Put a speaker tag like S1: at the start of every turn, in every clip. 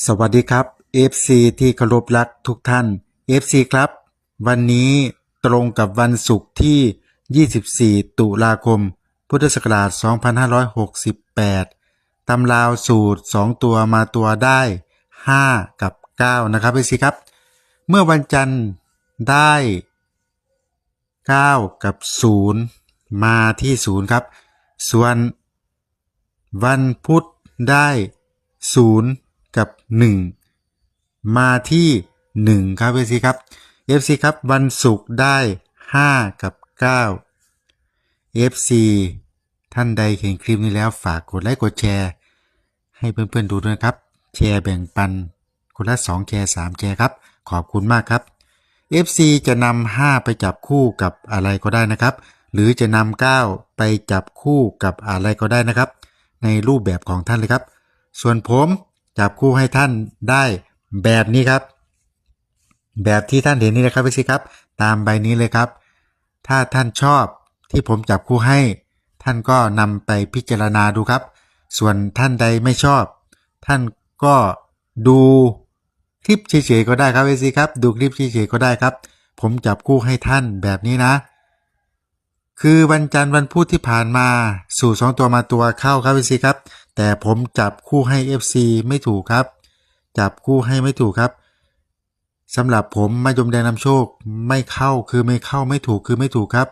S1: สวัสดีครับ FC ที่เคารพรักทุกท่าน FC ครับ วันนี้ตรงกับวันศุกร์ที่ 24 ตุลาคม พุทธศักราช 2568 ตำราวสูตร 2 ตัวมาตัวได้ 5 กับ 9 นะครับ FC ครับ เมื่อวันจันทร์ได้ 9 กับ 0 มาที่ 0 ครับ ส่วนวันพุธได้ 0 กับ 1 มาที่ 1 ครับ FC ครับ FC ครับ วันศุกร์ได้ 5 กับ 9 FC ท่านใดเห็นคลิปนี้แล้วฝากกดไลค์กดแชร์ ให้เพื่อนๆดูด้วยนะครับ แชร์แบ่งปันคนละ2แชร์3แชร์ครับ ขอบคุณมากครับ FC จะนำ5ไปจับคู่กับอะไรก็ได้นะครับ หรือจะนำ9ไปจับคู่กับอะไรก็ได้นะครับ ในรูปแบบของท่านเลยครับ ส่วนผม จับคู่ให้ท่านได้แบบนี้ครับ แบบที่ท่านเห็นนี่นะครับพี่ซิครับ ตามใบนี้เลยครับ ถ้าท่านชอบที่ผมจับคู่ให้ ท่านก็นำไปพิจารณาดูครับ ส่วนท่านใดไม่ชอบ ท่านก็ดูคลิปเฉยๆก็ได้ครับพี่ซิครับ ดูคลิปเฉยๆก็ได้ครับ ผมจับคู่ให้ท่านแบบนี้นะคือวันจันทร์วันพุธที่ผ่านมา สู่สองตัวมาตัวเข้าครับพี่ซีครับ แต่ผมจับคู่ให้ FC ไม่ถูกครับ จับคู่ให้ไม่ถูกครับสำหรับผมมายมแดงนำโชคไม่เข้าคือไม่เข้าไม่ถูกคือไม่ถูกครับ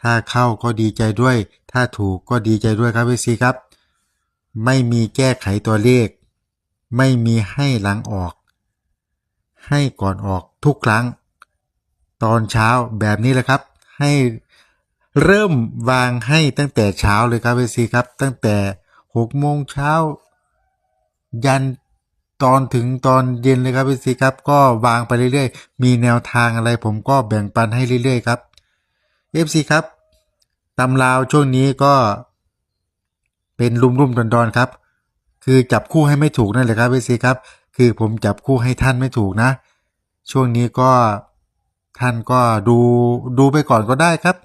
S1: ถ้าเข้าก็ดีใจด้วย ถ้าถูกก็ดีใจด้วยครับพี่ซีครับ ไม่มีแก้ไขตัวเลข ไม่มีให้หลังออก ให้ก่อนออกทุกครั้ง ตอนเช้าแบบนี้แหละครับ ให้เริ่มวางให้ตั้งแต่เช้าเลยครับพี่ซีครับ ตั้งแต่ หกโมงเช้า ยันตอนถึงตอนเย็นเลยครับพี่ซีครับ ก็วางไปเรื่อยๆ มีแนวทางอะไรผมก็แบ่งปันให้เรื่อยๆครับ FC ครับตำราวช่วงนี้ก็เป็นรุ่มๆดอนๆครับ คือจับคู่ให้ไม่ถูกนั่นแหละครับพี่ซีครับ คือผมจับคู่ให้ท่านไม่ถูกนะ ช่วงนี้ก็ท่านก็ดูดูไปก่อนก็ได้ครับ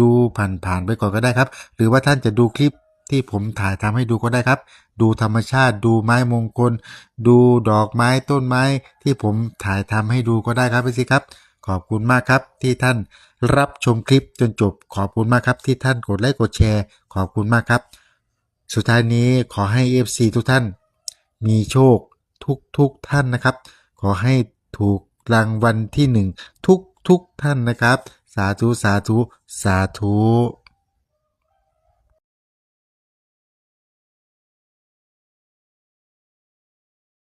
S1: ดูผ่านๆไปก่อนก็ได้ครับ หรือว่าท่านจะดูคลิป ที่ผมถ่ายทำให้ดูก็ได้ครับ ดูธรรมชาติดูไม้มงคล ดูดอกไม้ต้นไม้ ที่ผมถ่ายทำให้ดูก็ได้ครับพี่สิครับ ขอบคุณมากครับที่ท่านรับชมคลิปจนจบ ขอบคุณมากครับที่ท่านกดไลค์กดแชร์ ขอบคุณมากครับ สุดท้ายนี้ขอให้ FC ทุกท่าน มีโชคทุกทุกท่านนะครับ ขอให้ถูกรางวัลที่หนึ่งทุกทุกท่านนะครับ สาธุสาธุสาธุ